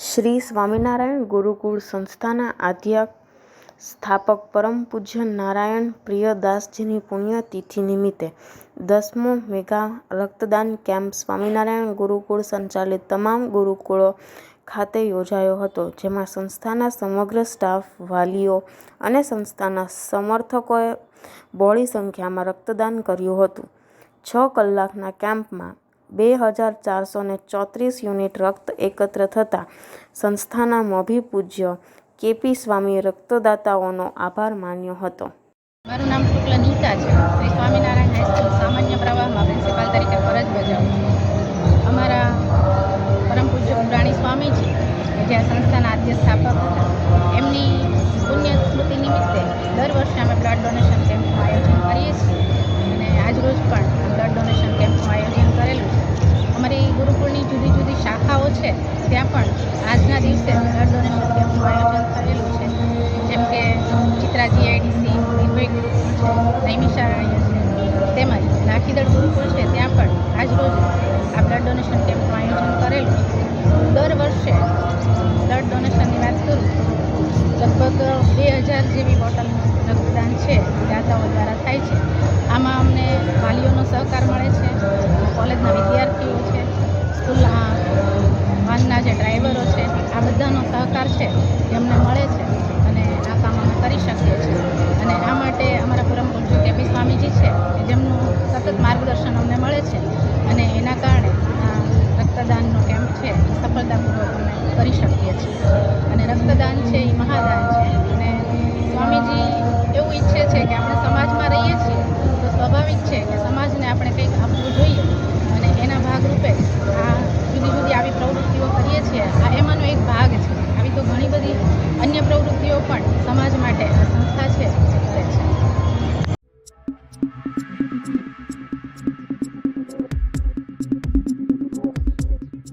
શ્રી સ્વામિનારાયણ ગુરુકુળ સંસ્થાના આદ્ય સ્થાપક પરમ પૂજ્ય નારાયણ પ્રિયદાસજીની પુણ્યતિથિ નિમિત્તે દસમો મેગા રક્તદાન કેમ્પ સ્વામિનારાયણ ગુરુકુળ સંચાલિત તમામ ગુરુકુળો ખાતે યોજાયો હતો, જેમાં સંસ્થાના સમગ્ર સ્ટાફ, વાલીઓ અને સંસ્થાના સમર્થકોએ બહોળી સંખ્યામાં રક્તદાન કર્યું હતું. છ કલાકના કેમ્પમાં બે હજાર ચારસો ને ચોત્રીસ યુનિટ રક્ત એકત્ર થતાં સંસ્થાના મોભી પૂજ્ય કેપી સ્વામીએ રક્તદાતાઓનો આભાર માન્યો હતો. મારું નામ શુક્લ નીતા છે. શ્રી સ્વામિનારાયણ હાઈસ્કૂલ સામાન્ય પ્રવાહમાં પ્રિન્સિપાલ તરીકે ફરજ બજાવું છું. અમારા પરમ પૂજ્ય પુરાણી સ્વામીજી કે જે આ સંસ્થાના આદ્ય સ્થાપક હતા. એમની પુણ્ય સ્મૃતિ નિમિત્તે દર વર્ષે અમે બ્લડ ડોનેશન કેમ્પનું આયોજન કરીએ છીએ. અને આજરોજ પણ છે, ત્યાં પણ આજના દિવસે બ્લડ ડોનેશન કેમ્પનું આયોજન કરેલું છે. જેમ કે ચિત્રાજી આઈડીસી નિર્ભય ગુરુકુળ છે નૈમિષારણ્ય છે, તેમજ લાઠીદળ ગુરુકુળ છે, ત્યાં પણ આજરોજ આ બ્લડ ડોનેશન કેમ્પનું આયોજન કરેલું છે. દર વર્ષે બ્લડ ડોનેશનની વાત કરું, લગભગ બે હજાર જેવી બોટલનું રક્તદાન છે, દાતાઓ દ્વારા થાય છે. આમાં અમને વાલીઓનો સહકાર મળે છે, કોલેજના વિદ્યાર્થીઓ છે, સ્કૂલના વાનના જે ડ્રાઈવરો છે, આ બધાનો સહકાર છે, એ અમને મળે છે અને આ કામ અમે કરી શકીએ છીએ. અને આ માટે અમારા પરમ પૂજ્ય કેપી સ્વામીજી છે જેમનું સતત માર્ગદર્શન અમને મળે છે અને એના કારણે આ રક્તદાનનો કેમ્પ છે સફળતાપૂર્વક અમે કરી શકીએ છીએ. અને રક્તદાન છે, એ મહાદાન છે અને તો ઘણી બધી અન્ય પ્રવૃત્તિઓ પણ સમાજ માટે સંસ્થા છે.